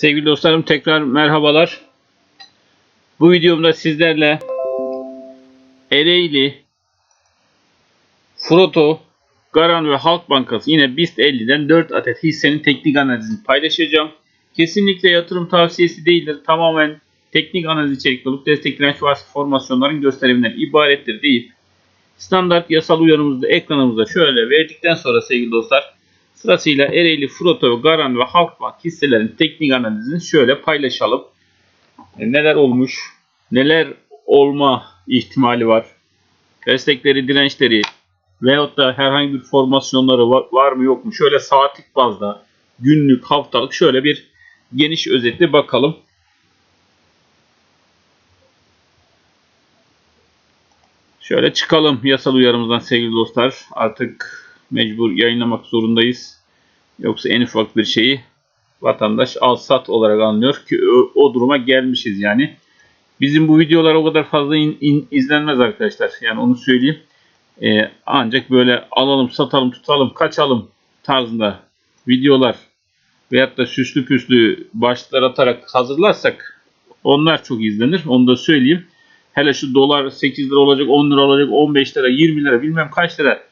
Sevgili dostlarım tekrar merhabalar. Bu videomda sizlerle Ereğli, Froto, Garan ve Halk Bankası yine BIST 50'den 4 adet hissenin teknik analizini paylaşacağım. Kesinlikle yatırım tavsiyesi değildir. Tamamen teknik analiz içerikli olup destek direnç varsa formasyonların gösteriminden ibarettir deyip standart yasal uyarımızı ekranımıza şöyle verdikten sonra sevgili dostlar sırasıyla Ereğli, Froto, Garan ve Halkbank hisselerin teknik analizini şöyle paylaşalım. E, Neler olmuş, neler olma ihtimali var, destekleri, dirençleri veyahut da herhangi bir formasyonları var, var mı yok mu? Şöyle saatlik bazda, günlük, haftalık şöyle bir geniş özetle bakalım. Şöyle çıkalım yasal uyarımızdan sevgili dostlar. Artık mecbur yayınlamak zorundayız. Yoksa en ufak bir şeyi vatandaş al sat olarak anlıyor ki o, o duruma gelmişiz yani. Bizim bu videolar o kadar fazla in, in- izlenmez arkadaşlar. Yani onu söyleyeyim. Ee, ancak böyle alalım, satalım, tutalım, kaçalım tarzında videolar veyahut da süslü püslü başlıklar atarak hazırlarsak onlar çok izlenir. Onu da söyleyeyim. Hele şu dolar 8 lira olacak, 10 lira olacak, 15 lira, 20 lira bilmem kaç lira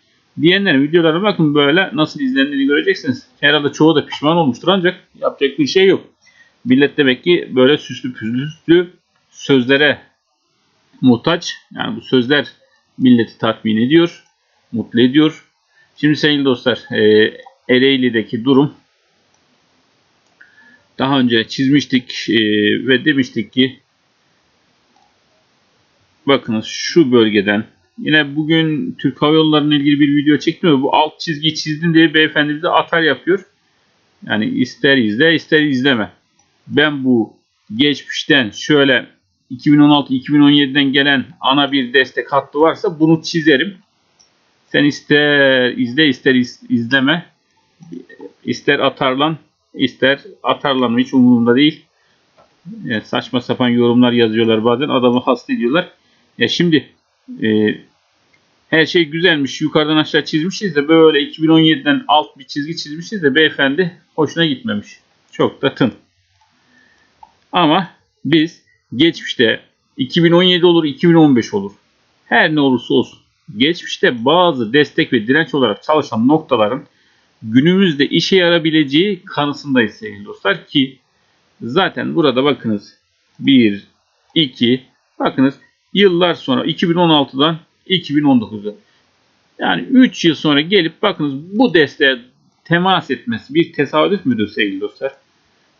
diyenlerin videolarına bakın böyle nasıl izlendiğini göreceksiniz. Herhalde çoğu da pişman olmuştur ancak yapacak bir şey yok. Millet demek ki böyle süslü püslü sözlere muhtaç. Yani bu sözler milleti tatmin ediyor, mutlu ediyor. Şimdi sevgili dostlar e, Ereğli'deki durum daha önce çizmiştik e, ve demiştik ki bakınız şu bölgeden yine bugün Türk Hava Yolları'na ilgili bir video çektim bu alt çizgiyi çizdim diye beyefendi bize atar yapıyor. Yani ister izle ister izleme. Ben bu geçmişten şöyle 2016-2017'den gelen ana bir destek hattı varsa bunu çizerim. Sen ister izle ister iz- izleme. ister atarlan ister atarlanma hiç umurumda değil. Yani saçma sapan yorumlar yazıyorlar bazen adamı hasta ediyorlar. Ya şimdi e, her şey güzelmiş yukarıdan aşağı çizmişiz de böyle 2017'den alt bir çizgi çizmişiz de beyefendi hoşuna gitmemiş. Çok da tın. Ama biz geçmişte 2017 olur 2015 olur. Her ne olursa olsun. Geçmişte bazı destek ve direnç olarak çalışan noktaların günümüzde işe yarabileceği kanısındayız sevgili dostlar ki zaten burada bakınız 1, 2 bakınız yıllar sonra 2016'dan 2019'a yani 3 yıl sonra gelip bakınız bu desteğe temas etmesi bir tesadüf müdür sevgili dostlar?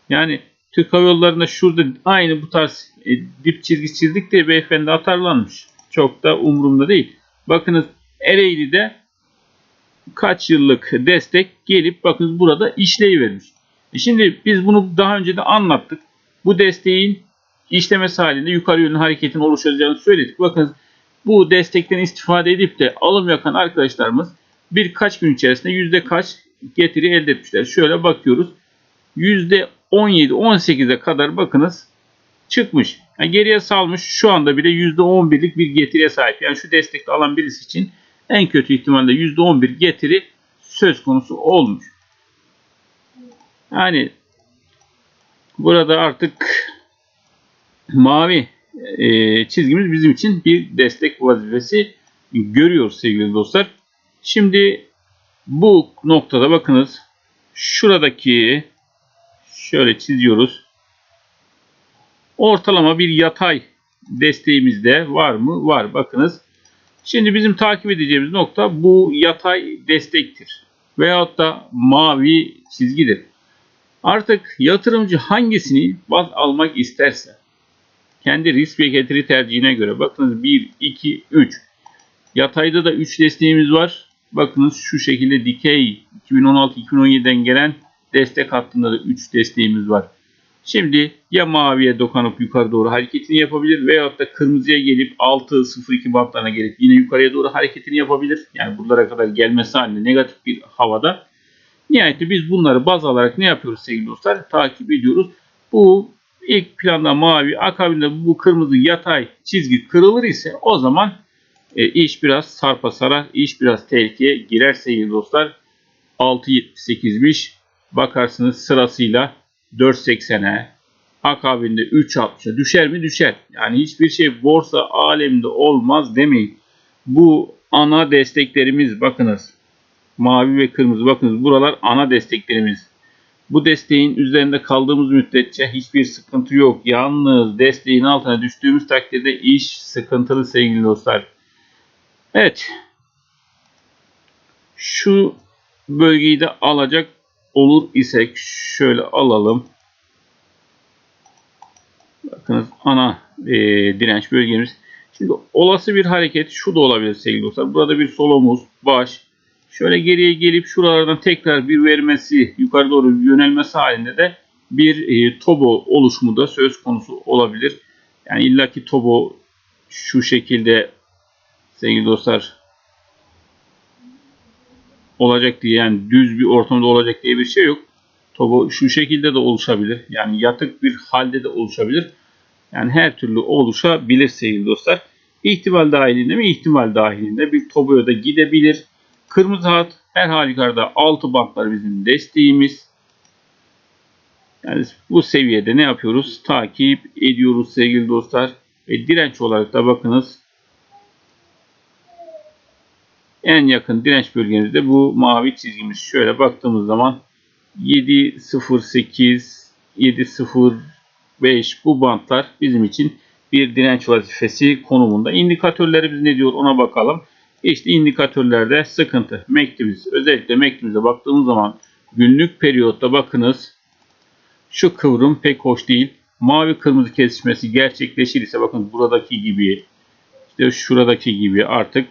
Yani Türk Hava Yolları'nda şurada aynı bu tarz e, dip çizgi çizdik diye beyefendi atarlanmış. Çok da umurumda değil. Bakınız Ereğli'de kaç yıllık destek gelip bakınız burada işleyivermiş. E şimdi biz bunu daha önce de anlattık. Bu desteğin işlemesi halinde yukarı yönlü hareketin oluşacağını söyledik. Bakın bu destekten istifade edip de alım yakan arkadaşlarımız birkaç gün içerisinde yüzde kaç getiri elde etmişler. Şöyle bakıyoruz. Yüzde 17-18'e kadar bakınız çıkmış. Yani geriye salmış şu anda bile yüzde 11'lik bir getiriye sahip. Yani şu destekte alan birisi için en kötü ihtimalle yüzde 11 getiri söz konusu olmuş. Yani burada artık mavi e, çizgimiz bizim için bir destek vazifesi görüyoruz sevgili dostlar. Şimdi bu noktada bakınız şuradaki şöyle çiziyoruz. Ortalama bir yatay desteğimizde var mı? Var. Bakınız. Şimdi bizim takip edeceğimiz nokta bu yatay destektir. Veyahut da mavi çizgidir. Artık yatırımcı hangisini baz almak isterse kendi risk ve getiri tercihine göre bakınız 1, 2, 3 yatayda da 3 desteğimiz var. Bakınız şu şekilde dikey 2016-2017'den gelen destek hattında da 3 desteğimiz var. Şimdi ya maviye dokunup yukarı doğru hareketini yapabilir veyahut da kırmızıya gelip 6-0-2 bantlarına gelip yine yukarıya doğru hareketini yapabilir. Yani buralara kadar gelmesi halinde negatif bir havada. Nihayetinde biz bunları baz alarak ne yapıyoruz sevgili dostlar? Takip ediyoruz. Bu ilk planda mavi, akabinde bu kırmızı yatay çizgi kırılır ise o zaman e, iş biraz sarpa sarar, iş biraz tehlikeye girer sevgili dostlar. 6.78'miş. Bakarsınız sırasıyla 4.80'e akabinde 3.60'a düşer mi? Düşer. Yani hiçbir şey borsa aleminde olmaz demeyin. Bu ana desteklerimiz bakınız. Mavi ve kırmızı bakınız buralar ana desteklerimiz. Bu desteğin üzerinde kaldığımız müddetçe hiçbir sıkıntı yok. Yalnız desteğin altına düştüğümüz takdirde iş sıkıntılı sevgili dostlar. Evet. Şu bölgeyi de alacak olur isek şöyle alalım. Bakınız ana e, direnç bölgemiz. Şimdi olası bir hareket şu da olabilir sevgili dostlar. Burada bir sol omuz, baş. Şöyle geriye gelip şuralardan tekrar bir vermesi, yukarı doğru yönelmesi halinde de bir e, tobo oluşumu da söz konusu olabilir. Yani illaki tobo şu şekilde sevgili dostlar olacak diye yani düz bir ortamda olacak diye bir şey yok. Tobo şu şekilde de oluşabilir. Yani yatık bir halde de oluşabilir. Yani her türlü oluşabilir sevgili dostlar. İhtimal dahilinde mi? İhtimal dahilinde bir toboya da gidebilir. Kırmızı hat her halükarda 6 bantlar bizim desteğimiz. Yani bu seviyede ne yapıyoruz? Takip ediyoruz sevgili dostlar. Ve direnç olarak da bakınız en yakın direnç bölgemizde bu mavi çizgimiz. Şöyle baktığımız zaman 7.08 7.05 bu bantlar bizim için bir direnç vazifesi konumunda. İndikatörlerimiz ne diyor ona bakalım. İşte indikatörlerde sıkıntı. MACD'miz özellikle MACD'mize baktığımız zaman günlük periyotta bakınız şu kıvrım pek hoş değil. Mavi kırmızı kesişmesi gerçekleşir ise bakın buradaki gibi işte şuradaki gibi artık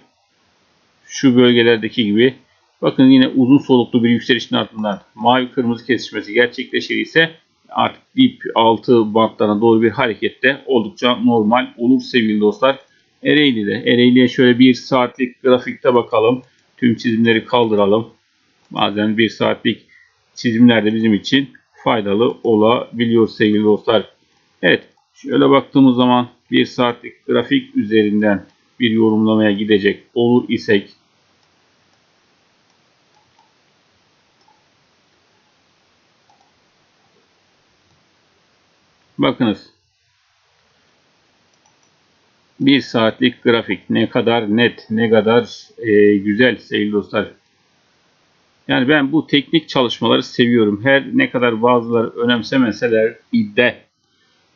şu bölgelerdeki gibi bakın yine uzun soluklu bir yükselişin ardından mavi kırmızı kesişmesi gerçekleşir ise artık dip altı bantlarına doğru bir harekette oldukça normal olur sevgili dostlar. Ereğli'de. Ereğli'ye şöyle bir saatlik grafikte bakalım. Tüm çizimleri kaldıralım. Bazen bir saatlik çizimler de bizim için faydalı olabiliyor sevgili dostlar. Evet. Şöyle baktığımız zaman bir saatlik grafik üzerinden bir yorumlamaya gidecek olur isek Bakınız. Bir saatlik grafik ne kadar net, ne kadar e, güzel sevgili dostlar. Yani ben bu teknik çalışmaları seviyorum. Her ne kadar bazıları önemsemeseler de.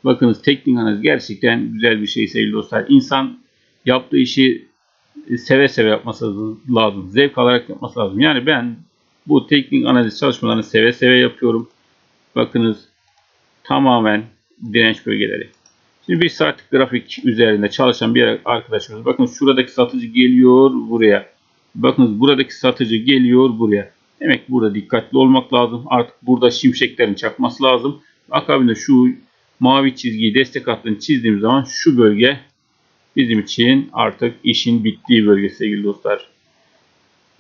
Bakınız teknik analiz gerçekten güzel bir şey sevgili dostlar. İnsan yaptığı işi seve seve yapması lazım. Zevk alarak yapması lazım. Yani ben bu teknik analiz çalışmalarını seve seve yapıyorum. Bakınız tamamen direnç bölgeleri. Şimdi bir saatlik grafik üzerinde çalışan bir arkadaşımız. Bakın şuradaki satıcı geliyor buraya. Bakın buradaki satıcı geliyor buraya. Demek burada dikkatli olmak lazım. Artık burada şimşeklerin çakması lazım. Akabinde şu mavi çizgiyi destek hattını çizdiğim zaman şu bölge bizim için artık işin bittiği bölge sevgili dostlar.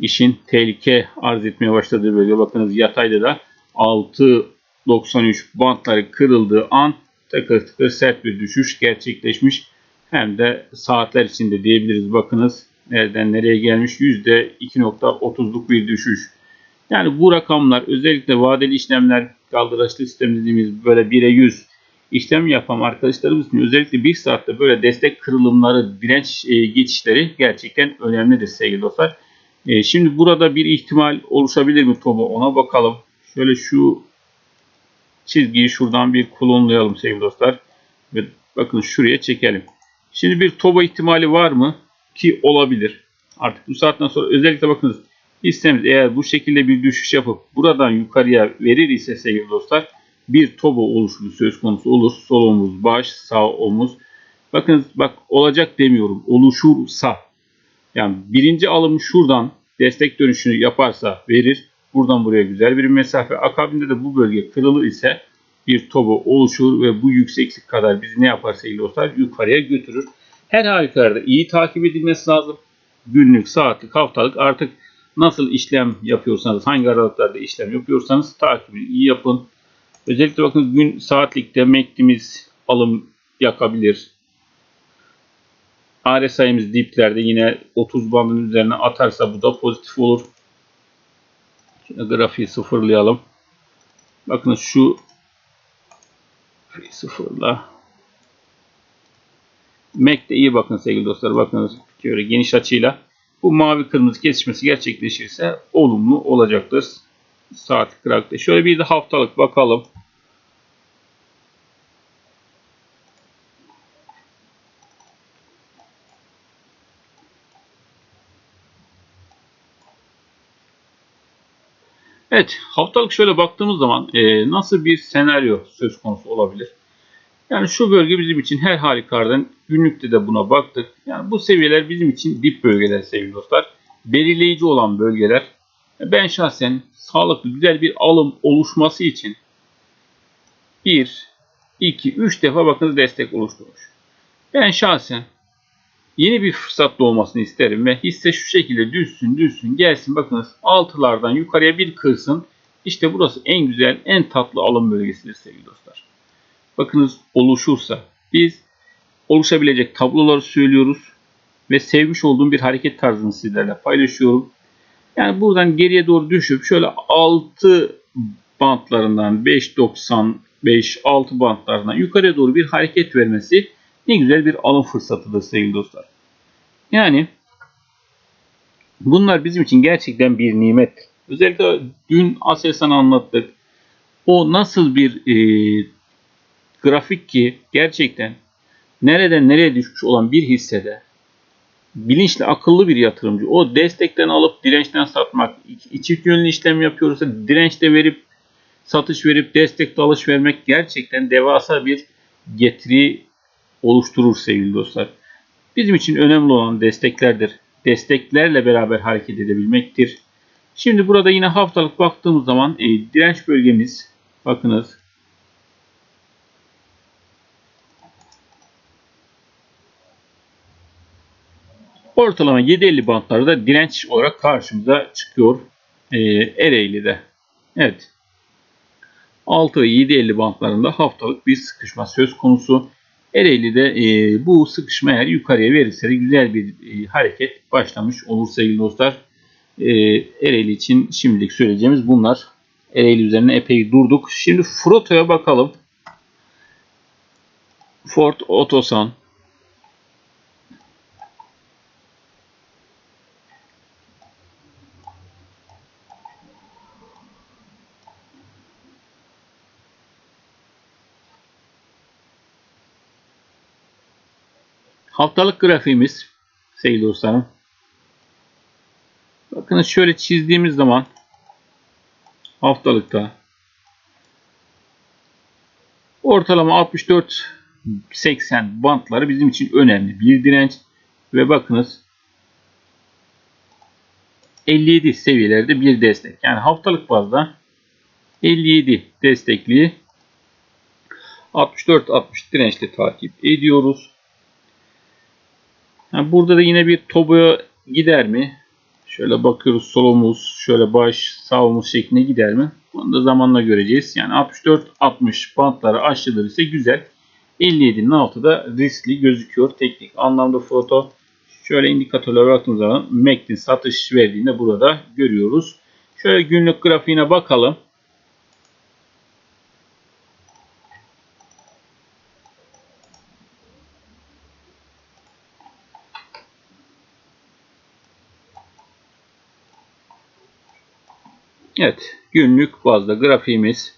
İşin tehlike arz etmeye başladığı bölge. Bakınız yatayda da 6.93 bantları kırıldığı an tıkır tıkır sert bir düşüş gerçekleşmiş. Hem de saatler içinde diyebiliriz. Bakınız nereden nereye gelmiş %2.30'luk bir düşüş. Yani bu rakamlar özellikle vadeli işlemler kaldıraçlı sistem dediğimiz böyle 1'e 100 işlem yapan arkadaşlarımız için özellikle bir saatte böyle destek kırılımları, direnç e, geçişleri gerçekten önemlidir sevgili dostlar. E, şimdi burada bir ihtimal oluşabilir mi Toba ona bakalım. Şöyle şu çizgiyi şuradan bir klonlayalım sevgili dostlar. Ve bakın şuraya çekelim. Şimdi bir toba ihtimali var mı? Ki olabilir. Artık bu saatten sonra özellikle bakınız hissemiz eğer bu şekilde bir düşüş yapıp buradan yukarıya verir ise sevgili dostlar bir toba oluşumu söz konusu olur. Sol omuz, baş, sağ omuz. Bakınız bak olacak demiyorum. Oluşursa yani birinci alım şuradan destek dönüşünü yaparsa verir. Buradan buraya güzel bir mesafe. Akabinde de bu bölge kırılır ise bir tobu oluşur ve bu yükseklik kadar bizi ne yaparsa sevgili dostlar yukarıya götürür. Her halükarda iyi takip edilmesi lazım. Günlük, saatlik, haftalık artık nasıl işlem yapıyorsanız, hangi aralıklarda işlem yapıyorsanız takibini iyi yapın. Özellikle bakın gün saatlikte MACD'miz alım yakabilir. RSI'miz diplerde yine 30 bandın üzerine atarsa bu da pozitif olur. Grafiği sıfırlayalım. Bakın şu sıfırla. Mac'te iyi bakın sevgili dostlar. Bakınız şöyle geniş açıyla bu mavi kırmızı kesişmesi gerçekleşirse olumlu olacaktır. Saat grafikte. Şöyle bir de haftalık bakalım. Evet, haftalık şöyle baktığımız zaman e, nasıl bir senaryo söz konusu olabilir? Yani şu bölge bizim için her halükardan günlükte de buna baktık. Yani bu seviyeler bizim için dip bölgeler sevgili dostlar. Belirleyici olan bölgeler. Ben şahsen sağlıklı güzel bir alım oluşması için 1, 2, 3 defa bakınız destek oluşturmuş. Ben şahsen yeni bir fırsat doğmasını isterim ve hisse şu şekilde düşsün düşsün gelsin bakınız altılardan yukarıya bir kırsın. İşte burası en güzel en tatlı alım bölgesidir sevgili dostlar. Bakınız oluşursa biz oluşabilecek tabloları söylüyoruz ve sevmiş olduğum bir hareket tarzını sizlerle paylaşıyorum. Yani buradan geriye doğru düşüp şöyle 6 bantlarından 5.95 6 bantlarından yukarıya doğru bir hareket vermesi ne güzel bir alım fırsatıdır sevgili dostlar. Yani bunlar bizim için gerçekten bir nimet. Özellikle dün Aselsan'ı anlattık. O nasıl bir e, grafik ki gerçekten nereden nereye düşmüş olan bir hissede bilinçli akıllı bir yatırımcı o destekten alıp dirençten satmak çift yönlü işlem yapıyorsa dirençte verip satış verip destekte alış vermek gerçekten devasa bir getiri oluşturur sevgili dostlar. Bizim için önemli olan desteklerdir. Desteklerle beraber hareket edebilmektir. Şimdi burada yine haftalık baktığımız zaman e, direnç bölgemiz bakınız ortalama 7.50 bantları da direnç olarak karşımıza çıkıyor e, Ereğli'de. Evet. 6 ve 7.50 bantlarında haftalık bir sıkışma söz konusu. Ereğli'de e, bu sıkışma eğer yukarıya verirse de güzel bir e, hareket başlamış olur sevgili dostlar. E, Ereğli için şimdilik söyleyeceğimiz bunlar. Ereğli üzerine epey durduk. Şimdi Froto'ya bakalım. Ford Otosan Haftalık grafiğimiz sevgili dostlarım. Bakın şöyle çizdiğimiz zaman haftalıkta ortalama 64 80 bantları bizim için önemli bir direnç ve bakınız 57 seviyelerde bir destek. Yani haftalık bazda 57 destekli 64-60 dirençli takip ediyoruz. Yani burada da yine bir toboya gider mi? Şöyle bakıyoruz solumuz, şöyle baş, sağımız şeklinde gider mi? Bunu da zamanla göreceğiz. Yani 64-60 bantları aşılır ise güzel. 57'nin altı da riskli gözüküyor. Teknik anlamda foto. Şöyle indikatörlere baktığımız zaman MACD'in satış verdiğini burada görüyoruz. Şöyle günlük grafiğine bakalım. Evet, günlük bazda grafiğimiz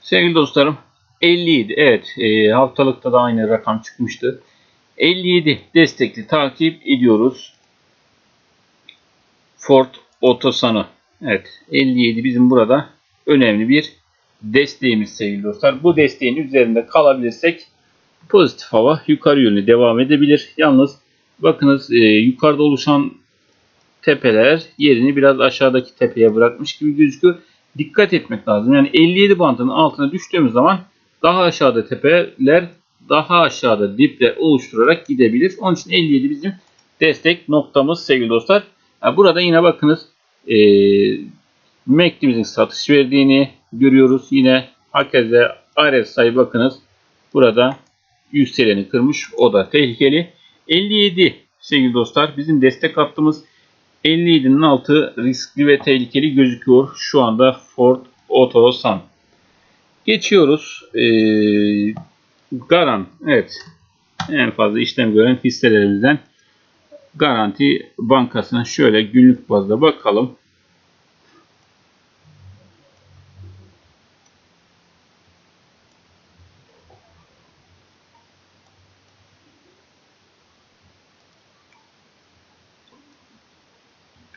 Sevgili dostlarım 57 evet e, haftalıkta da aynı rakam çıkmıştı. 57 destekli takip ediyoruz. Ford Otosan'ı. Evet 57 bizim burada önemli bir desteğimiz sevgili dostlar. Bu desteğin üzerinde kalabilirsek pozitif hava yukarı yönlü devam edebilir. Yalnız bakınız e, yukarıda oluşan tepeler yerini biraz aşağıdaki tepeye bırakmış gibi gözüküyor. Dikkat etmek lazım. Yani 57 bandının altına düştüğümüz zaman daha aşağıda tepeler daha aşağıda dipler oluşturarak gidebilir. Onun için 57 bizim destek noktamız sevgili dostlar. burada yine bakınız MACD'imizin satış verdiğini görüyoruz. Yine hakeze RSI bakınız. Burada yükseleni kırmış. O da tehlikeli. 57 sevgili dostlar. Bizim destek hattımız 57'nin altı riskli ve tehlikeli gözüküyor. Şu anda Ford Otosan. Geçiyoruz. Ee, Garan. Evet. En fazla işlem gören hisselerimizden Garanti Bankası'na şöyle günlük bazda bakalım.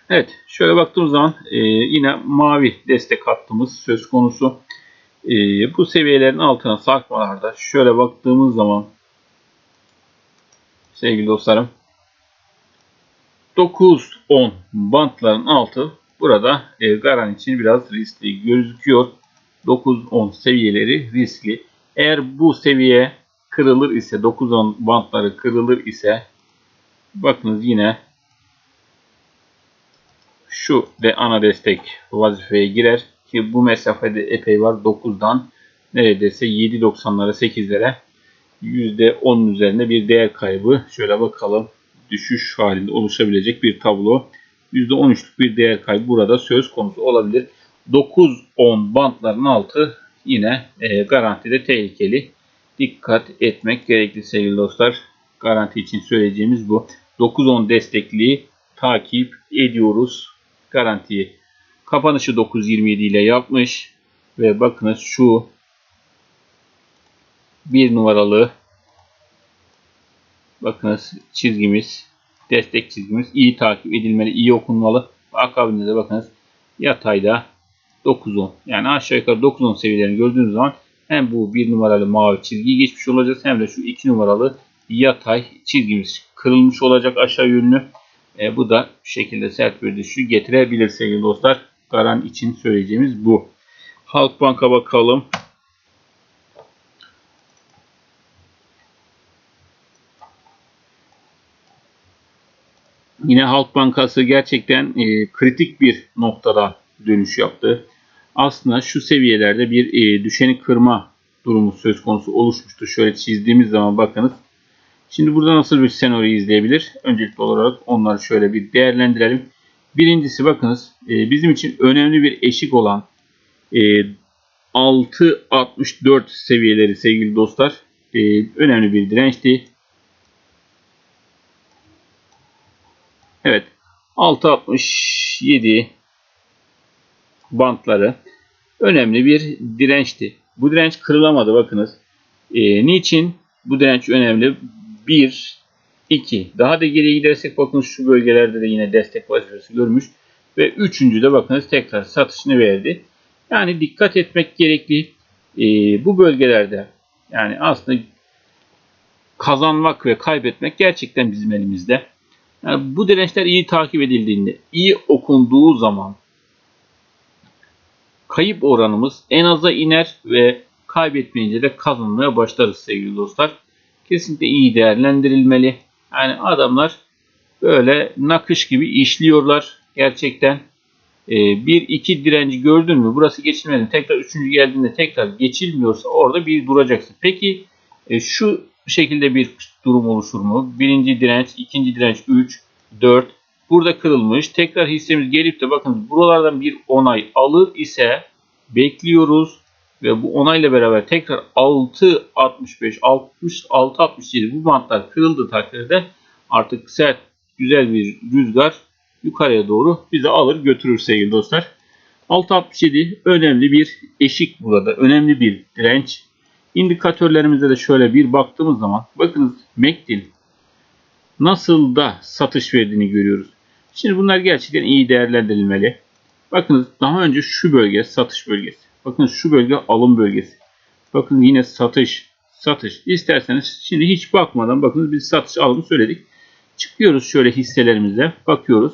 Evet, şöyle baktığımız zaman e, yine mavi destek hattımız söz konusu. E, bu seviyelerin altına sarkmalarda şöyle baktığımız zaman sevgili dostlarım 9-10 bantların altı burada e, Garan için biraz riskli gözüküyor. 9-10 seviyeleri riskli. Eğer bu seviye kırılır ise 9-10 bantları kırılır ise bakınız yine şu de ana destek vazifeye girer ki bu mesafede epey var 9'dan neredeyse 7.90'lara 8'lere %10'un üzerinde bir değer kaybı. Şöyle bakalım düşüş halinde oluşabilecek bir tablo. %13'lük bir değer kaybı burada söz konusu olabilir. 9-10 bantların altı yine e, garantide tehlikeli. Dikkat etmek gerekli sevgili dostlar. Garanti için söyleyeceğimiz bu. 9-10 destekliği takip ediyoruz. Garantiyi kapanışı 9.27 ile yapmış. Ve bakınız şu bir numaralı bakınız çizgimiz destek çizgimiz iyi takip edilmeli, iyi okunmalı. Akabinde de bakınız yatayda 9-10 yani aşağı yukarı 9-10 seviyelerini gördüğünüz zaman hem bu bir numaralı mavi çizgiyi geçmiş olacağız hem de şu iki numaralı yatay çizgimiz kırılmış olacak aşağı yönlü. E, bu da bu şekilde sert bir düşüş getirebilir sevgili dostlar. Garan için söyleyeceğimiz bu. Halkbank'a bakalım. Yine Halk Bankası gerçekten e, kritik bir noktada dönüş yaptı. Aslında şu seviyelerde bir e, düşeni kırma durumu söz konusu oluşmuştu. Şöyle çizdiğimiz zaman bakınız. Şimdi burada nasıl bir senaryo izleyebilir? Öncelikli olarak onları şöyle bir değerlendirelim. Birincisi bakınız e, bizim için önemli bir eşik olan e, 6.64 seviyeleri sevgili dostlar e, önemli bir dirençti. Evet 6.67 bantları önemli bir dirençti. Bu direnç kırılamadı bakınız. E, niçin bu direnç önemli? 1, 2. Daha da geriye gidersek bakın şu bölgelerde de yine destek vazifesi görmüş. Ve üçüncü de bakınız tekrar satışını verdi. Yani dikkat etmek gerekli. E, bu bölgelerde yani aslında kazanmak ve kaybetmek gerçekten bizim elimizde. Yani bu dirençler iyi takip edildiğinde, iyi okunduğu zaman kayıp oranımız en aza iner ve kaybetmeyince de kazanmaya başlarız sevgili dostlar. Kesinlikle iyi değerlendirilmeli. Yani adamlar böyle nakış gibi işliyorlar gerçekten. Ee, bir iki direnci gördün mü burası geçilmedi. Tekrar üçüncü geldiğinde tekrar geçilmiyorsa orada bir duracaksın. Peki e, şu şekilde bir durum oluşur mu? Birinci direnç, ikinci direnç 3, 4. Burada kırılmış. Tekrar hissemiz gelip de bakın buralardan bir onay alır ise bekliyoruz. Ve bu onayla beraber tekrar 6.65, 60, 6.67 bu bantlar kırıldı takdirde artık sert güzel bir rüzgar yukarıya doğru bizi alır götürür sevgili dostlar. 6.67 önemli bir eşik burada. Önemli bir direnç. İndikatörlerimize de şöyle bir baktığımız zaman bakınız MACD nasıl da satış verdiğini görüyoruz. Şimdi bunlar gerçekten iyi değerlendirilmeli. Bakınız daha önce şu bölge satış bölgesi. Bakın şu bölge alım bölgesi. Bakın yine satış, satış. İsterseniz şimdi hiç bakmadan bakınız biz satış alımı söyledik. Çıkıyoruz şöyle hisselerimize bakıyoruz.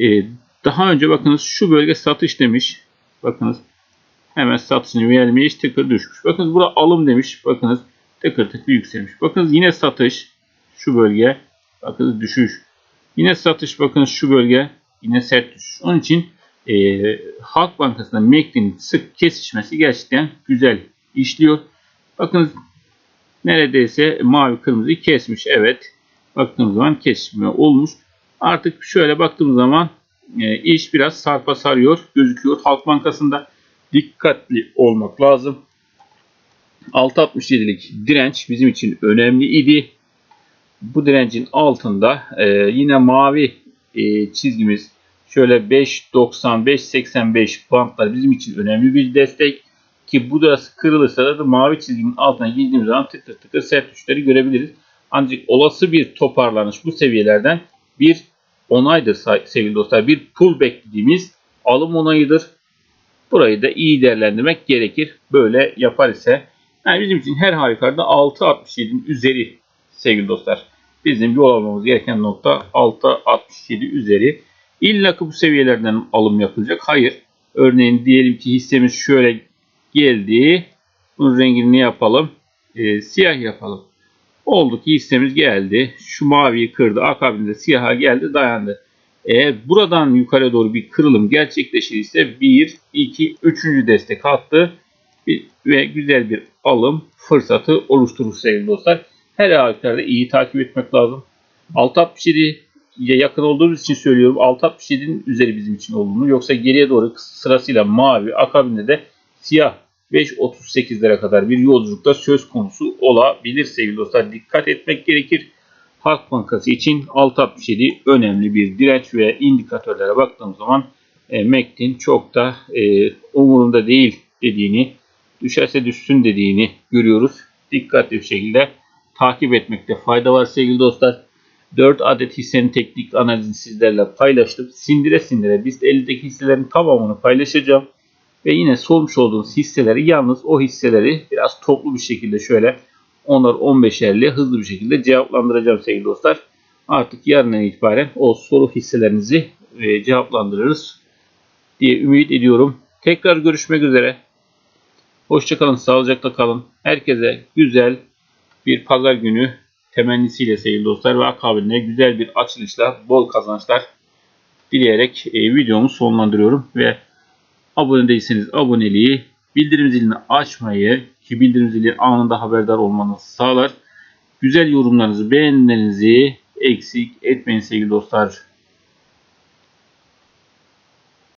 Ee, daha önce bakınız şu bölge satış demiş. Bakınız hemen satışını vermeyiş tıkır düşmüş. Bakınız burada alım demiş. Bakınız tıkır tıkır yükselmiş. Bakınız yine satış şu bölge. Bakınız düşüş. Yine satış bakınız şu bölge. Yine sert düşüş. Onun için e, Halk Bankası'nda MACD'nin sık kesişmesi gerçekten güzel işliyor. Bakın neredeyse mavi kırmızıyı kesmiş. Evet. Baktığımız zaman kesişme olmuş. Artık şöyle baktığımız zaman e, iş biraz sarpa sarıyor gözüküyor. Halk Bankası'nda dikkatli olmak lazım. 6.67'lik direnç bizim için önemli idi. Bu direncin altında e, yine mavi e, çizgimiz şöyle 5.95-85 bantlar bizim için önemli bir destek. Ki bu da kırılırsa da mavi çizginin altına girdiğimiz zaman tıkır tıkır sert düşüşleri görebiliriz. Ancak olası bir toparlanış bu seviyelerden bir onaydır sevgili dostlar. Bir pullback dediğimiz alım onayıdır. Burayı da iyi değerlendirmek gerekir. Böyle yapar ise yani bizim için her halükarda 6.67'nin üzeri sevgili dostlar. Bizim yol almamız gereken nokta 6.67 üzeri. İlla ki bu seviyelerden alım yapılacak. Hayır. Örneğin diyelim ki hissemiz şöyle geldi. Bunun rengini ne yapalım? Ee, siyah yapalım. Oldu ki hissemiz geldi. Şu maviyi kırdı. Akabinde siyaha geldi dayandı. Eğer buradan yukarı doğru bir kırılım gerçekleşirse 1, 2, 3. destek attı. Ve güzel bir alım fırsatı oluşturur sevgili dostlar. Her halükarda iyi takip etmek lazım. 6.67'ye yakın olduğumuz için söylüyorum. 6.67'nin üzeri bizim için olduğunu. Yoksa geriye doğru sırasıyla mavi akabinde de siyah 5.38'lere kadar bir yolculukta söz konusu olabilir sevgili dostlar. Dikkat etmek gerekir. Halk Bankası için 6.67 önemli bir direnç ve indikatörlere baktığımız zaman e, MACD'in çok da e, umurunda değil dediğini, düşerse düşsün dediğini görüyoruz. Dikkatli bir şekilde takip etmekte fayda var sevgili dostlar. 4 adet hissenin teknik analizini sizlerle paylaştım. Sindire sindire biz de eldeki hisselerin tamamını paylaşacağım. Ve yine sormuş olduğunuz hisseleri yalnız o hisseleri biraz toplu bir şekilde şöyle 10'ar 15'erli hızlı bir şekilde cevaplandıracağım sevgili dostlar. Artık yarından itibaren o soru hisselerinizi e, cevaplandırırız diye ümit ediyorum. Tekrar görüşmek üzere. Hoşçakalın, sağlıcakla kalın. Herkese güzel bir pazar günü temennisiyle sevgili dostlar ve akabinde güzel bir açılışla bol kazançlar dileyerek e, videomu sonlandırıyorum ve abone değilseniz aboneliği, bildirim zilini açmayı ki bildirim zili anında haberdar olmanızı sağlar. Güzel yorumlarınızı, beğenilerinizi eksik etmeyin sevgili dostlar.